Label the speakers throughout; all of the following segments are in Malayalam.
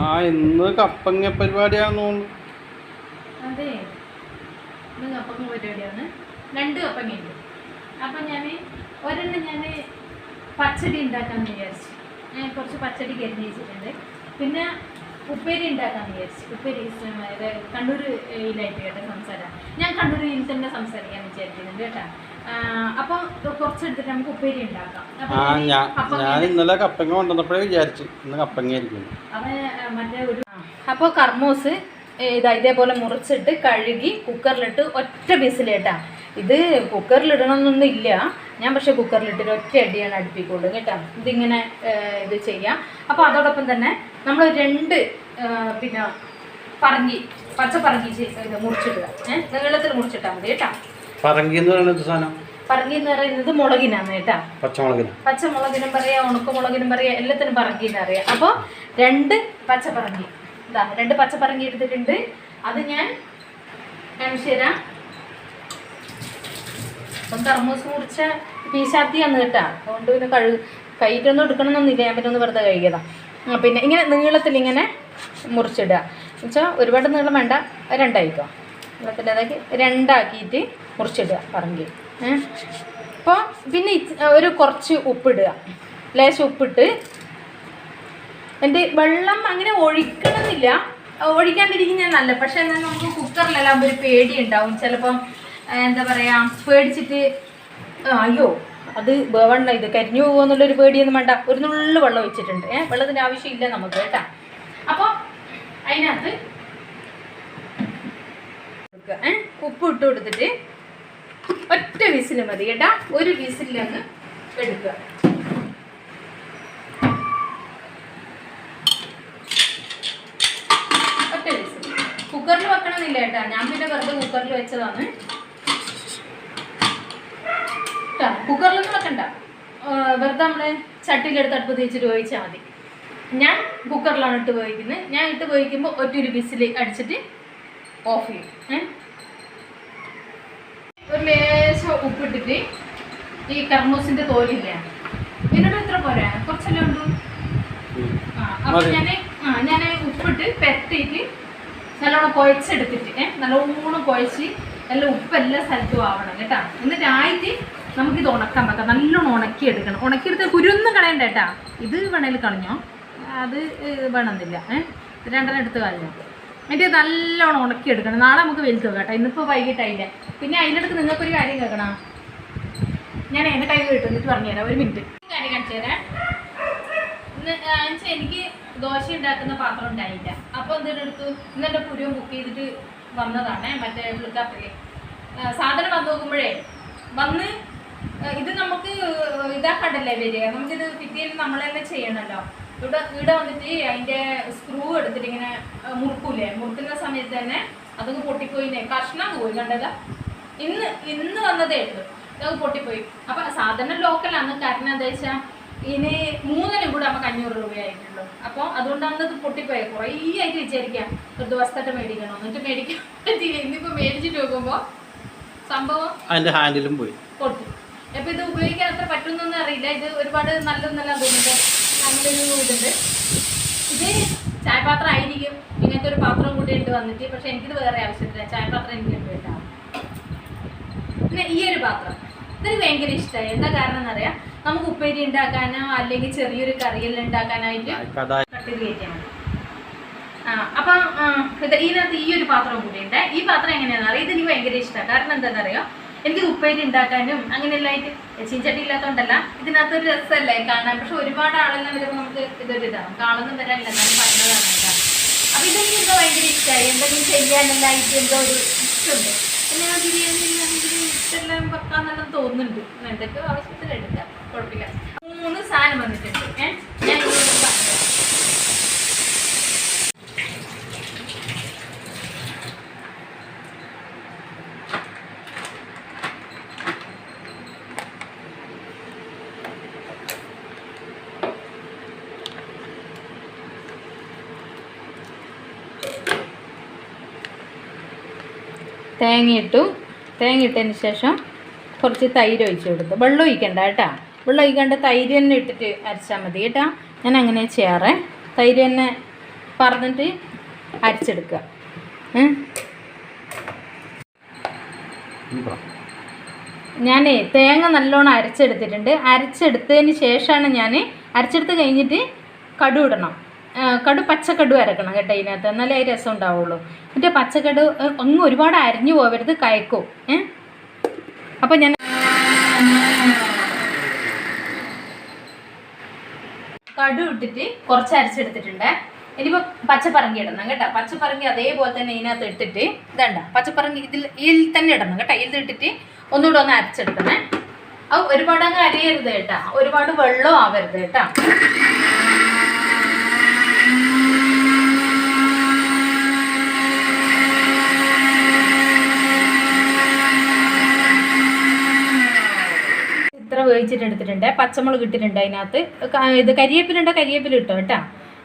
Speaker 1: ആ ഇന്ന് കപ്പങ്ങ പരിപാടിയാണെന്ന് തോന്നുന്നു.
Speaker 2: അതെ. ഇന്ന് കപ്പങ്ങ പരിപാടിയാണ്. രണ്ട് കപ്പങ്ങയുണ്ട്. അപ്പം ഞാൻ ഒരെണ്ണം ഞാൻ പച്ചടി ഉണ്ടാക്കാമെന്ന് വിചാരിച്ചു. ഞാൻ കുറച്ച് പച്ചടി കരുതി വെച്ചിട്ടുണ്ട്. പിന്നെ ഉപ്പേരി ഉണ്ടാക്കാൻ വിചാരിച്ചു. ഉപ്പേരി കണ്ണൂർ കണ്ണൂരിലായിട്ട് കേട്ടോ സംസാരം. ഞാൻ കണ്ണൂരിൽ തന്നെ സംസാരിക്കാൻ വിചാരിക്കുന്നുണ്ട് കേട്ടോ. അപ്പോൾ കുറച്ചെടുത്തിട്ട് നമുക്ക് ഉപ്പേരി ഉണ്ടാക്കാം. അപ്പൊ
Speaker 1: ആ ഞാൻ ഞാൻ ഇന്നലെ കപ്പങ്ങ കൊണ്ടുവന്നപ്പോഴേ വിചാരിച്ചു ഇന്ന് കപ്പങ്ങ ആയിരിക്കും
Speaker 2: അവൻ മറ്റേ ഒരു അപ്പോൾ കർമൂസ് ഇതാ ഇതേപോലെ മുറിച്ചിട്ട് കഴുകി കുക്കറിലിട്ട് ഒറ്റ വിസിലേട്ടാ. ഇത് കുക്കറിലിടണമെന്നൊന്നും ഇല്ല. ഞാൻ പക്ഷേ കുക്കറിലിട്ടിട്ട് ഒറ്റ അടിയാണ് അടുപ്പിക്കുള്ളൂ കേട്ടോ. ഇതിങ്ങനെ ഇത് ചെയ്യാം. അപ്പോൾ അതോടൊപ്പം തന്നെ നമ്മൾ രണ്ട് പിന്നെ പറങ്കി പച്ച പറങ്കി മുറിച്ചിടുക. ഏഹ് നീളത്തിൽ മുറിച്ചിട്ടാൽ മതി കേട്ടോ.
Speaker 1: പറങ്കി എന്ന് പറയുന്നത് സാധനം?
Speaker 2: പറങ്കി എന്ന് പറയുന്നത് മുളകിനാണ് കേട്ടാ.
Speaker 1: പച്ചമുളകിന്.
Speaker 2: പച്ചമുളകിനും പറയാം ഉണക്കമുളകിനും പറയാ എല്ലാത്തിനും പറങ്കി എന്ന് പറയാം. അപ്പോൾ രണ്ട് പച്ചപ്പറങ്കി. ഇതാ രണ്ട് പച്ചപ്പറങ്കി എടുത്തിട്ടുണ്ട്. അത് ഞാൻ കാണിച്ചു തരാം. അപ്പം തർമ്മൂസ് മുറിച്ച പീശാത്തിയാണ് കേട്ടാ. അതുകൊണ്ട് പിന്നെ കഴു കയ്യിട്ടൊന്നും എടുക്കണമെന്നൊന്നുമില്ല. ഞാൻ പിന്നെ ഒന്ന് വെറുതെ കഴുകിയതാ. പിന്നെ ഇങ്ങനെ നീളത്തിൽ ഇങ്ങനെ മുറിച്ചിടുക. എന്നുവെച്ചാൽ ഒരുപാട് നീളം വേണ്ട. രണ്ടായിക്കോ. നീളത്തിലേതാക്കി രണ്ടാക്കിയിട്ട് മുറിച്ചിടുക പറങ്കി ഏഹ് അപ്പോൾ പിന്നെ ഒരു കുറച്ച് ഉപ്പിടുക. ലേശം ഉപ്പിട്ട് എന്റെ വെള്ളം അങ്ങനെ ഒഴിക്കണമെന്നില്ല. ഒഴിക്കാണ്ടിരിക്കുന്ന നല്ല പക്ഷെ എന്നാൽ നമുക്ക് കുക്കറിലെല്ലാം ഒരു പേടി ഉണ്ടാവും ചിലപ്പം എന്താ പറയുക പേടിച്ചിട്ട് അയ്യോ അത് വേവണ്ട ഇത് കരിഞ്ഞു പോകുമെന്നുള്ളൊരു പേടിയൊന്നും വേണ്ട. ഒരു നുള്ളു വെള്ളം ഒഴിച്ചിട്ടുണ്ട്. ഏഹ് വെള്ളത്തിന്റെ ആവശ്യമില്ല നമുക്ക് കേട്ടാ. അപ്പോൾ അതിനകത്ത് കൊടുക്കുക, ഏ? ഉപ്പ് ഇട്ട് കൊടുത്തിട്ട് ഒറ്റ വിസിൽ മതി കേട്ടാ. ഒരു വിസിലങ്ങ് എടുക്കുക. ഒറ്റ വിസിൽ. കുക്കറിൽ വെക്കണമെന്നില്ല കേട്ടാ. ഞാൻ പിന്നെ വെറുതെ കുക്കറിൽ വെച്ചതാണ്. കുക്കറിലൊന്നും വെക്കണ്ട. വെറുതെ നമ്മൾ ചട്ടിയിലെടുത്ത് അടുപ്പ് തേച്ചിട്ട് വേവിച്ചാൽ മതി. ഞാൻ കുക്കറിലാണ് ഇട്ട് വേവിക്കുന്നത്. ഞാൻ ഇട്ട് വേവിക്കുമ്പോൾ ഒറ്റൊരു വിസിൽ അടിച്ചിട്ട് ഓഫ് ചെയ്യും? ഒരു ലേശം ഉപ്പിട്ടിട്ട് ഈ കർമ്മൂസിന്റെ തോലില്ലേ? ഇതിനോട് എത്ര പോരാ? കുറച്ചല്ലേ ഉള്ളൂ? ആ, അപ്പൊ
Speaker 1: ഞാൻ
Speaker 2: ഞാൻ ആ ഞാൻ ഉപ്പിട്ട് പെരട്ടിയിട്ട് നല്ലോണം കുഴച്ചെടുത്തിട്ട് ഏഹ് നല്ലോണം കുഴച്ച് നല്ല ഉപ്പെല്ലാം എല്ലാ സ്ഥലത്തും ആവണം കേട്ടാ? എന്നിട്ട് ആയിട്ട് നമുക്കിത് ഉണക്കാൻ വെക്കാം. നല്ലോണം ഉണക്കി എടുക്കണം ഉണക്കിയെടുത്ത് കുരുന്നും കളയണ്ട കേട്ടാ? ഇത് വേണേൽ കളഞ്ഞോ? അത് വേണമെന്നില്ല ഏഹ് രണ്ടെണ്ണം എടുത്ത് കളഞ്ഞോ? എന്നിട്ട് നല്ലോണം ഉണക്കി എടുക്കണം നാളെ നമുക്ക് വലുത് കേട്ടോ. ഇന്നിപ്പോൾ വൈകിട്ടായില്ലേ. പിന്നെ അതിനടുത്ത് നിങ്ങൾക്കൊരു കാര്യം കേൾക്കണം? ഞാൻ എന്റെ കൈ കിട്ടും എന്നിട്ട് പറഞ്ഞുതരാം. ഒരു മിനിറ്റ്. കാര്യം കാണിച്ചു തരാം. ഇന്ന് എനിക്ക് ദോശ ഉണ്ടാക്കുന്ന പാത്രം ഉണ്ടായില്ല. അപ്പോൾ എന്തെങ്കിലും എടുത്തു ഇന്ന് എന്റെ ബുക്ക് ചെയ്തിട്ട് വന്നതാണ്. മറ്റേ ഫ്ലിപ്കാർട്ടിൽ സാധനം വന്ന് നോക്കുമ്പോഴേ വന്ന് ഇത് നമുക്ക് ഇതാക്കണ്ടല്ലേ വരിക നമുക്കിത് ഫിറ്റ് ചെയ്ത് നമ്മൾ തന്നെ ചെയ്യണമല്ലോ ഇവിടെ ഇവിടെ വന്നിട്ട് അതിന്റെ സ്ക്രൂ എടുത്തിട്ട് ഇങ്ങനെ മുറുക്കൂലേ? മുറുക്കുന്ന സമയത്ത് തന്നെ അതൊക്കെ പൊട്ടിപ്പോയില്ലേ? കഷ്ണം പോയി കണ്ടത്? ഇന്ന് ഇന്ന് വന്നതേ ഉള്ളൂ. ഇതൊക്കെ പൊട്ടിപ്പോയി. അപ്പം സാധാരണ ലോക്കലാണ് കാരണം എന്താ വെച്ചാൽ ഇനി മൂന്നിനും കൂടെ നമുക്ക് അഞ്ഞൂറ് രൂപയായിട്ടുള്ളൂ. അപ്പോൾ അതുകൊണ്ടാണ് അത് പൊട്ടിപ്പോയത് കുറേ ആയിട്ട് വിചാരിക്കാം. ഒരു ദിവസത്തെ മേടിക്കണം. എന്നിട്ട് മേടിക്കാൻ പറ്റിയില്ല. ഇന്നിപ്പോൾ മേടിച്ചിട്ട് നോക്കുമ്പോൾ സംഭവം
Speaker 1: ഹാൻഡിലും പോയി.
Speaker 2: പൊട്ടി. അപ്പൊ ഇത് ഉപയോഗിക്കാൻ അത്ര പറ്റുന്നൊന്നും അറിയില്ല. ഇത് ഒരുപാട് നല്ലതെന്നല്ല അങ്ങനൊരു ഇതുണ്ട്. ഇത് ചായപാത്രം ആയിരിക്കും. ഇങ്ങനത്തെ ഒരു പാത്രം കൂടി ഉണ്ട് വന്നിട്ട്. പക്ഷെ എനിക്കിത് വേറെ ആവശ്യമില്ല. ചായപാത്രം എനിക്ക് ഉണ്ട് കേട്ടോ പിന്നെ ഈ ഒരു പാത്രം. ഇതെനിക്ക് ഭയങ്കര ഇഷ്ടമായി എന്താ കാരണം എന്നറിയാം? നമുക്ക് ഉപ്പേരി ഉണ്ടാക്കാനോ അല്ലെങ്കിൽ ചെറിയൊരു കറിയെല്ലാം ഉണ്ടാക്കാനായിട്ട് കട്ടിൽ ആ അപ്പം ഇതിനകത്ത് ഈ ഒരു പാത്രം കൂടി ഉണ്ട്. ഈ പാത്രം എങ്ങനെയാണെന്ന് അറിയാം? ഇത് എനിക്ക് ഭയങ്കര ഇഷ്ടമാണ് കാരണം എന്താണെന്ന് അറിയോ എനിക്ക് ഉപ്പേരി ഉണ്ടാക്കാനും അങ്ങനെയെല്ലാം ആയിട്ട് ഇല്ലാത്തതുകൊണ്ടല്ല ഇതിനകത്തൊരു രസമല്ലേ കാണാൻ? പക്ഷെ ഒരുപാട് ആളെല്ലാം വരുമ്പോൾ നമുക്ക് ഇതൊരു ഇതാണ് കാണുന്നു വരാനില്ല എന്നാലും പറഞ്ഞതാണ് അപ്പം ഇതെനിക്ക് എന്തോ ഭയങ്കര ഇഷ്ടമായി എന്തെങ്കിലും ചെയ്യാനല്ല ആയിട്ട് എന്തോ ഒരു ഇഷ്ടമുണ്ട്. ആ ബിരിയാണി ഇഷ്ടമെല്ലാം ഇതെല്ലാം വെക്കാന്നെല്ലാം തോന്നുന്നുണ്ട്. എന്തൊക്കെ ആവശ്യത്തിലെടുക്കാം. കുഴപ്പമില്ല മൂന്ന് സാധനം വന്നിട്ടുണ്ട് ഏഹ് ഞാൻ ഇങ്ങോട്ട് പറഞ്ഞു തേങ്ങ തേങ്ങയിട്ടതിന് ശേഷം കുറച്ച് തൈര് ഒഴിച്ച് കൊടുത്തു. വെള്ളം ഒഴിക്കണ്ട കേട്ടാ. വെള്ളം ഒഴിക്കാണ്ട് തൈര് തന്നെ ഇട്ടിട്ട് അരച്ചാൽ മതി കേട്ടാ. ഞാൻ അങ്ങനെ ചെയ്യാറ്. തൈര് തന്നെ പറഞ്ഞിട്ട് അരച്ചെടുക്കുക? ഞാൻ തേങ്ങ നല്ലോണം അരച്ചെടുത്തിട്ടുണ്ട്. അരച്ചെടുത്തതിന് ശേഷമാണ് ഞാൻ അരച്ചെടുത്ത് കഴിഞ്ഞിട്ട് കടുവിടണം. കടു പച്ചക്കടു അരക്കണം കേട്ടോ ഇതിനകത്ത്. എന്നാലേ രസം ഉണ്ടാവുള്ളൂ എന്നിട്ട് പച്ചക്കടു അങ്ങ് ഒരുപാട് അരിഞ്ഞു പോകരുത് കയക്കും. ഏ? അപ്പം ഞാൻ കടു ഇട്ടിട്ട് കുറച്ച് അരച്ചെടുത്തിട്ടുണ്ട്. ഇനിയിപ്പോൾ പച്ചപ്പറങ്കി ഇടണം കേട്ടോ. പച്ചപ്പറങ്കി അതേപോലെ തന്നെ ഇതിനകത്ത് ഇട്ടിട്ട് ഇതണ്ട പച്ചപ്പറങ്കി ഇതിൽ ഇതിൽ തന്നെ ഇടണം കേട്ടോ. ഇതിൽ ഇട്ടിട്ട് ഒന്നുകൂടെ ഒന്ന് അരച്ചെടുക്കണേ. അത് ഒരുപാട് അങ്ങ് അരിയരുത് കേട്ടാ. ഒരുപാട് വെള്ളം ആവരുത് കേട്ടാ. ഇത്ര വേവിച്ചിട്ട് എടുത്തിട്ടുണ്ട്. പച്ചമുളക് ഇട്ടിട്ടുണ്ട് അതിനകത്ത്. ഇത് കരിയേപ്പിലുണ്ടോ കരിയേപ്പില ഇട്ടോ കേട്ടോ.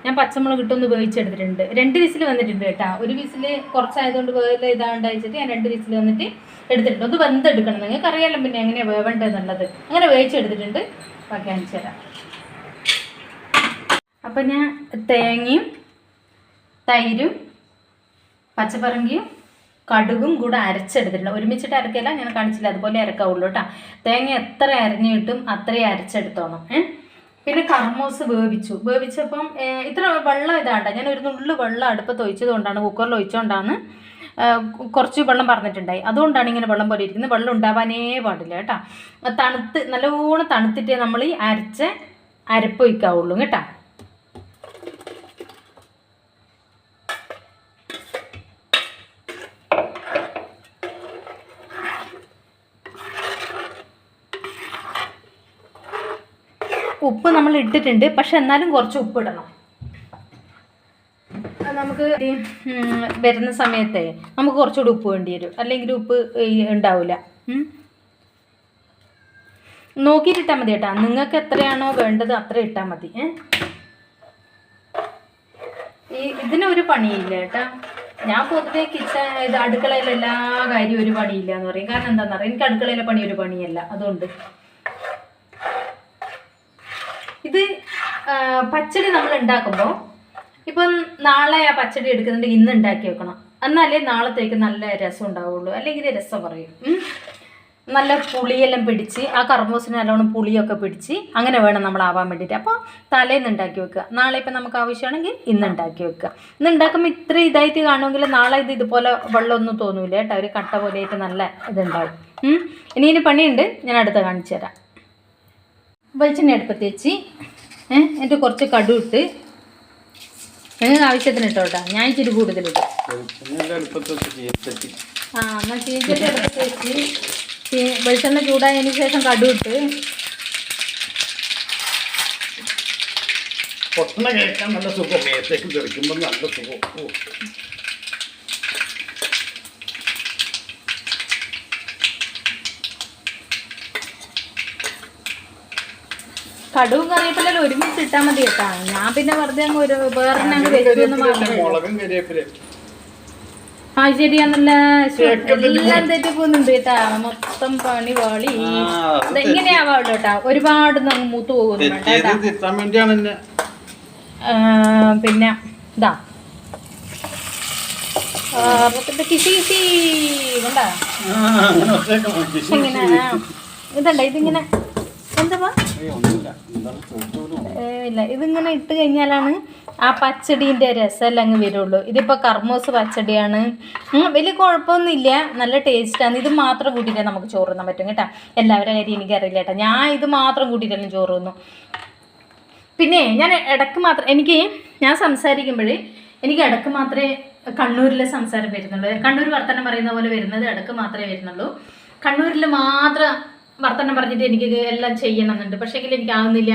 Speaker 2: ഞാൻ പച്ചമുളക് ഇട്ടൊന്ന് വേവിച്ചെടുത്തിട്ടുണ്ട്. രണ്ട് വിസിൽ വന്നിട്ടുണ്ട് കേട്ടാ. ഒരു വിസിൽ കുറച്ചായതുകൊണ്ട് വേറെ ഇതാണ്ട് വെച്ചിട്ട് ഞാൻ രണ്ട് വിസിൽ വന്നിട്ട് എടുത്തിട്ടുണ്ട്. ഒന്ന് വെന്തെടുക്കണം. നിങ്ങൾക്ക് അറിയാലോ പിന്നെ എങ്ങനെയാണ് വേവേണ്ടതെന്നുള്ളത് അങ്ങനെ വേവിച്ചെടുത്തിട്ടുണ്ട്. ബാക്കി കാണിച്ചു തരാം. അപ്പം ഞാൻ തേങ്ങയും തൈരും പച്ചപ്പറങ്കിയും കടുകും കൂടെ അരച്ചെടുത്തിട്ടുണ്ട്. ഒരുമിച്ചിട്ട് അരക്കില്ല ഞാൻ കാണിച്ചില്ല. അതുപോലെ അരക്കാവുള്ളൂ കേട്ടോ തേങ്ങ എത്ര അരഞ്ഞിട്ടും അത്രയും അരച്ചെടുത്തോണം ഏ? പിന്നെ കർമോസ് വേവിച്ചു. വേവിച്ചപ്പം ഇത്ര വെള്ളം ഇതാണ്ട. ഞാൻ ഒരു നുള്ളു വെള്ളം അടുപ്പത്ത് ഒഴിച്ചത് കൊണ്ടാണ് കുക്കറിൽ ഒഴിച്ചുകൊണ്ടാണ് കുറച്ച് വെള്ളം പറഞ്ഞിട്ടുണ്ടായി. അതുകൊണ്ടാണ് ഇങ്ങനെ വെള്ളം പോലെ ഇരിക്കുന്നത്. വെള്ളം ഉണ്ടാവാനേ പാടില്ല കേട്ടോ. തണുത്ത് നല്ലവണ്ണം തണുത്തിട്ടേ നമ്മൾ ഈ അരച്ച് അരപ്പ് വയ്ക്കാവുള്ളൂ കേട്ടോ. ഉപ്പ് നമ്മൾ ഇട്ടിട്ടുണ്ട്. പക്ഷെ എന്നാലും കുറച്ച് ഉപ്പ് ഇടണം. നമുക്ക് വരുന്ന സമയത്തെ നമുക്ക് കുറച്ചുകൂടി ഉപ്പ് വേണ്ടി വരും. അല്ലെങ്കിൽ ഉപ്പ് ഉണ്ടാവില്ല. നോക്കിയിട്ട് ഇട്ടാൽ മതി കേട്ടോ. നിങ്ങൾക്ക് എത്രയാണോ വേണ്ടത് അത്ര ഇട്ടാൽ മതി. ഈ ഇതിനൊരു പണിയില്ല കേട്ടോ. ഞാൻ പൊതുവേ കിച്ചൺ ഇത് അടുക്കളയിലെ എല്ലാ കാര്യവും ഒരു പണിയില്ല എന്ന് പറയും. കാരണം എന്താണെന്ന് അറിയാം? എനിക്ക് അടുക്കളയിലെ പണി ഒരു പണിയല്ല. അതുകൊണ്ട്. ഇത് പച്ചടി നമ്മൾ ഉണ്ടാക്കുമ്പോൾ ഇപ്പം നാളെ ആ പച്ചടി എടുക്കുന്നുണ്ട് ഇന്ന് ഉണ്ടാക്കി വെക്കണം. എന്നാലേ നാളത്തേക്ക് നല്ല രസം ഉണ്ടാവുള്ളൂ. അല്ലെങ്കിൽ രസം പറയും. നല്ല പുളിയെല്ലാം പിടിച്ച് ആ കർമ്മൂസിന് നല്ലോണം പുളിയൊക്കെ പിടിച്ച് അങ്ങനെ വേണം നമ്മൾ ആവാൻ വേണ്ടിയിട്ട്. അപ്പോൾ തലേന്ന് ഉണ്ടാക്കി വെക്കുക. നാളെ ഇപ്പം നമുക്ക് ആവശ്യമാണെങ്കിൽ ഇന്ന് ഉണ്ടാക്കി വെക്കുക. ഇന്ന് ഉണ്ടാക്കുമ്പോൾ ഇത്ര ഇതായിട്ട് കാണുമെങ്കിൽ നാളെ ഇത് ഇതുപോലെ വെള്ളമൊന്നും തോന്നൂല കേട്ടോ. ഒരു കട്ട പോലെയായിട്ട് നല്ല ഇതുണ്ടാവും. ഇനി ഇനി പണിയുണ്ട്. ഞാൻ അടുത്ത കാണിച്ചു തരാം. വെളിച്ചെണ്ണ അടുപ്പത്ത് വെച്ച് ഏഹ് എന്നിട്ട് കുറച്ച് കടു ഇട്ട് നിങ്ങൾക്ക് ആവശ്യത്തിന് ഇട്ടോ കേട്ടോ ഞാൻ ഇച്ചിരി കൂടുതൽ
Speaker 1: അടുപ്പത്ത് വെച്ച് ചീർച്ചട്ടി
Speaker 2: ആ എന്നാൽ ചീഞ്ചട്ടി അടുപ്പത്ത് വെച്ച് ചീ- വെളിച്ചെണ്ണ ചൂടായതിന് ശേഷം കടു ഇട്ട്
Speaker 1: പൊട്ടണ കേൾക്കാൻ നല്ല സുഖം. മേത്തേക്ക് തെറിക്കുമ്പോൾ നല്ല സുഖം.
Speaker 2: കടുവും കറിവേപ്പിലെല്ലാം ഒരുമിച്ച് ഇട്ടാൽ മതി കേട്ടാ. ഞാൻ പിന്നെ വെറുതെ അങ്ങ് ഒരു വേറെ അങ്ങ് വെച്ചൊന്നും മാത്രമേ ആ ശരിയാന്നല്ല
Speaker 1: അന്നല്ല
Speaker 2: എല്ലാം തെറ്റി പോകുന്നുണ്ട് കേട്ടാ. മൊത്തം പണി പാളി ഇങ്ങനെയാവാളൂ കേട്ടാ? ഒരുപാട് അങ്ങ് മൂത്ത് പോകുന്നു വേണ്ട കേട്ടാ.
Speaker 1: തെറ്റിയത് തിരുത്താൻ വേണ്ടിയാണ് എന്നെ.
Speaker 2: പിന്നെ ഇതാ. ഇതണ്ട? ഇതിങ്ങനെ? എന്താ ഇല്ല. ഇതിങ്ങനെ ഇട്ട് കഴിഞ്ഞാലാണ് ആ പച്ചടീന്റെ രസമെല്ലാം അങ്ങ് വരുള്ളൂ. ഇതിപ്പോൾ കർമ്മൂസ് പച്ചടിയാണ്. വലിയ കുഴപ്പമൊന്നുമില്ല. നല്ല ടേസ്റ്റാണ്. ഇത് മാത്രം കൂട്ടിയിട്ടേ നമുക്ക് ചോറ് തിന്നാൻ പറ്റും കേട്ടോ. എല്ലാവരുടെ കാര്യം എനിക്കറിയില്ല കേട്ടോ. ഞാൻ ഇത് മാത്രം കൂട്ടിയിട്ടെല്ലാം ചോറ് തിന്നു. പിന്നെ ഞാൻ ഇടയ്ക്ക് മാത്രം എനിക്ക് ഞാൻ സംസാരിക്കുമ്പോൾ എനിക്ക് ഇടയ്ക്ക് മാത്രമേ കണ്ണൂരിലെ സംസാരം വരുന്നുള്ളൂ. കണ്ണൂർ വർത്തനം പറയുന്ന പോലെ വരുന്നത് ഇടയ്ക്ക് മാത്രമേ വരുന്നുള്ളൂ. കണ്ണൂരിൽ മാത്രം വർത്തമാനം പറഞ്ഞിട്ട് എനിക്ക് എല്ലാം ചെയ്യണമെന്നുണ്ട്. പക്ഷേ എനിക്ക് ആവുന്നില്ല